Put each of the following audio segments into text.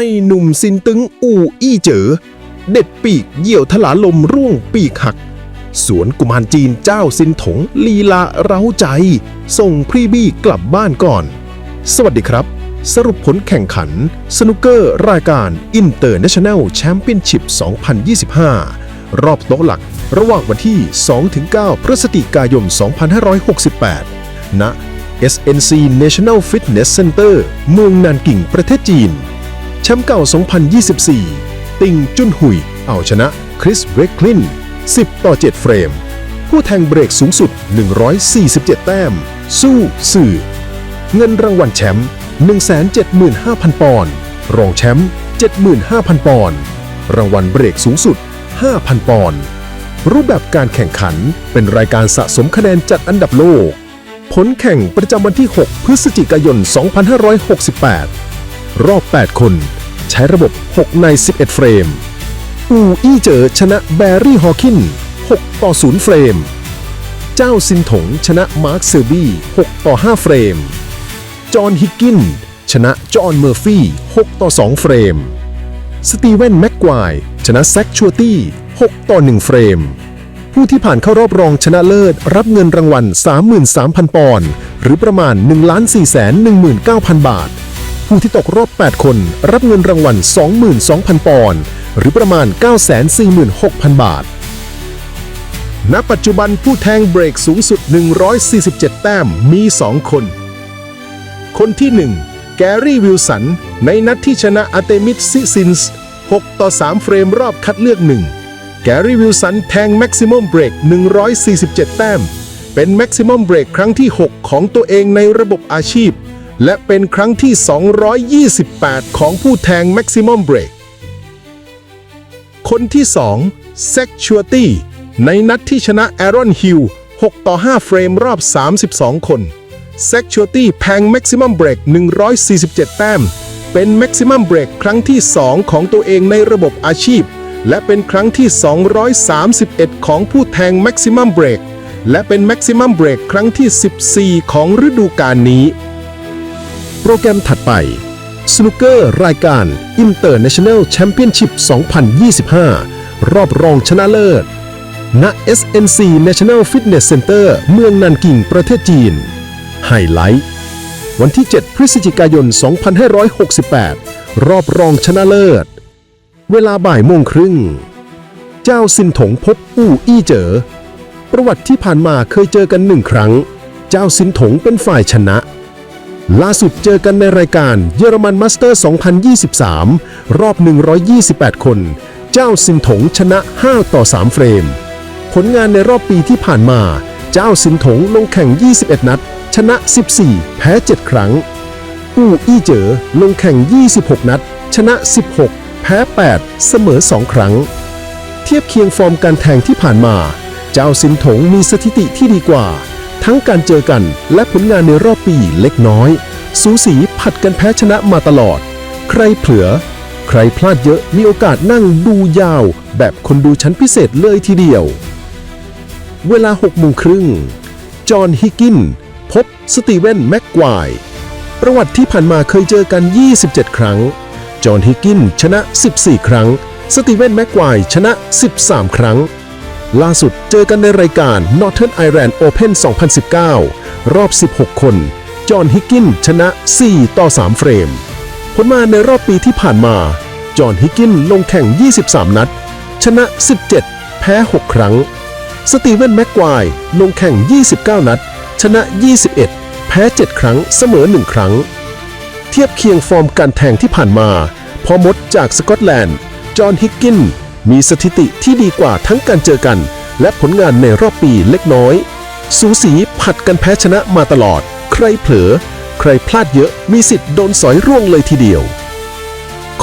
อ้หนุ่มซินตึงอู่อี้เจ๋อเด็ดปีกเหยี่ยวถลาลมร่วงปีกหัก สวนกุมารจีนเจ้าซินถงลีลาเร้าใจ ส่งพรีบี้กลับบ้านก่อน สวัสดีครับ สรุปผลแข่งขัน สนุกเกอร์รายการ International Championship 2025 รอบโต๊ะหลักระหว่างวันที่ 2-9 พฤศจิกายน 2568 ณ SNC National Fitness Center เมืองนานกิ่งประเทศจีน แชมป์เก่า 2024 ติงจุนหุย เอาชนะคริสเวกลิน 10 ต่อ 7 เฟรม ผู้แทงเบรกสูงสุด 147 แต้ม สู้สื่อ เงินรางวัลแชมป์ 175,000 ปอนด์ รองแชมป์ 75,000 ปอนด์ รางวัลเบรกสูงสุด 5,000 ปอนด์ รูปแบบการแข่งขันเป็นรายการสะสมคะแนนจัดอันดับโลก ผลแข่งประจำวันที่ 6 พฤศจิกายน 2568 รอบ 8 คน ใช้ระบบ 6 ใน 11 เฟรม อูอี้เจอชนะแบร์รี่ฮอว์คิน 6 ต่อ 0 เฟรม เจ้าซินถงชนะมาร์คเซอร์บี้ 6 ต่อ 5 เฟรม จอห์นฮิกกิน ชนะจอห์นเมอร์ฟี่ 6 ต่อ 2 เฟรม สตีเวนแม็กควายชนะแซคชัวตี้ 6 ต่อ 1 เฟรม ผู้ที่ผ่านเข้ารอบรองชนะเลิศ รับเงินรางวัล 33,000 ปอนด์หรือประมาณ 1 4 1 9 0 0 0 บาท ผู้ที่ตกรอบ 8 คน รับเงินรางวัล 22,000 ปอนด์หรือประมาณ 946,000 บาท ณ ปัจจุบันผู้แทงเบรกสูงสุด 147 แต้มมี 2 คน คนที่ 1 แกรี่วิลสัน ในนัดที่ชนะอาเตมิดซิซินส์6 ต่อ 3 เฟรมรอบคัดเลือก 1 แกรี่วิลสันแทงแม็กซิมัมเบรก 147 แต้ม เป็นแม็กซิมัมเบรกครั้งที่ 6 ของตัวเองในระบบอาชีพ และเป็นครั้งที่ 228 ของผู้แทงแม็กซิมัมเบรกคนที่2เซ็กชัวตี้ในนัดที่ชนะแอรอนฮิล6ต่อ 5 เฟรมรอบ 32 คนเซ็กชัวตี้แพงแม็กซิมัมเบรก147 แต้ม เป็นแม็กซิมัมเบรกครั้งที่ 2 ของตัวเองในระบบอาชีพ และเป็นครั้งที่ 231 ของผู้แทงแม็กซิมัมเบรกและเป็นแม็กซิมัมเบรกครั้งที่ 14 ของฤดูกาลนี้ โปรแกรมถัดไปสนุกเกอร์รายการ International Championship 2025 รอบรองชนะเลิศ ณ SNC National Fitness Center เมืองนันกิงประเทศจีน ไฮไลท์ วันที่ 7 พฤศจิกายน 2568 รอบรองชนะเลิศ เวลาบ่ายโมงครึ่ง เจ้าซินถงพบอู่อี้เจอ ประวัติที่ผ่านมาเคยเจอกันหนึ่งครั้ง เจ้าซินถงเป็นฝ่ายชนะ ล่าสุดเจอกันในรายการเยอรมันมาสเตอร์ 2023 รอบ 128 คน เจ้าซินถงชนะ 5 ต่อ 3 เฟรม ผลงานในรอบปีที่ผ่านมา เจ้าซินถงลงแข่ง 21 นัด ชนะ 14 แพ้ 7 ครั้ง อู่อี้เจ๋อลงแข่ง 26 นัด ชนะ 16 แพ้ 8 เสมอ 2 ครั้ง เทียบเคียงฟอร์มการแทงที่ผ่านมา เจ้าซินถงมีสถิติที่ดีกว่า ทั้งการเจอกันและผลงานในรอบปีเล็กน้อย สูสีผัดกันแพ้ชนะมาตลอด ใครเผลอ ใครพลาดเยอะมีโอกาสนั่งดูยาว แบบคนดูชั้นพิเศษเลยทีเดียว เวลา6โมงครึ่ง จอห์นฮิกกิน พบสตีเวนแม็กควายประวัติที่ผ่านมาเคยเจอกัน 27 ครั้ง จอห์นฮิกกินชนะ 14 ครั้ง สตีเวนแม็กควายชนะ 13 ครั้ง ล่าสุดเจอกันในรายการ Northern Ireland Open 2019 รอบ 16 คน จอห์นฮิกกินชนะ 4 ต่อ 3 เฟรม ผลมาในรอบปีที่ผ่านมา จอห์นฮิกกินลงแข่ง 23 นัด ชนะ 17 แพ้ 6 ครั้ง สตีเวนแม็กควายลงแข่ง 29 นัด ชนะ 21 แพ้ 7 ครั้ง เสมอ 1 ครั้ง เทียบเคียงฟอร์มการแทงที่ผ่านมา พอมดจากสกอตแลนด์ จอห์นฮิกกิน มีสถิติที่ดีกว่าทั้งการเจอกัน และผลงานในรอบปีเล็กน้อย สูสีผัดกันแพ้ชนะมาตลอด ใครเผลอ ใครพลาดเยอะมีสิทธิ์โดนสอยร่วงเลยทีเดียว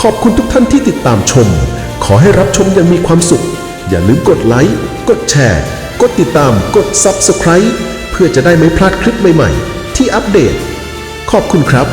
ขอบคุณทุกท่านที่ติดตามชม ขอให้รับชมอย่างมีความสุข อย่าลืมกดไลค์กดแชร์ กดติดตามกด Subscribe เพื่อจะได้ไม่พลาดคลิปใหม่ๆ ที่อัปเดต ขอบคุณครับ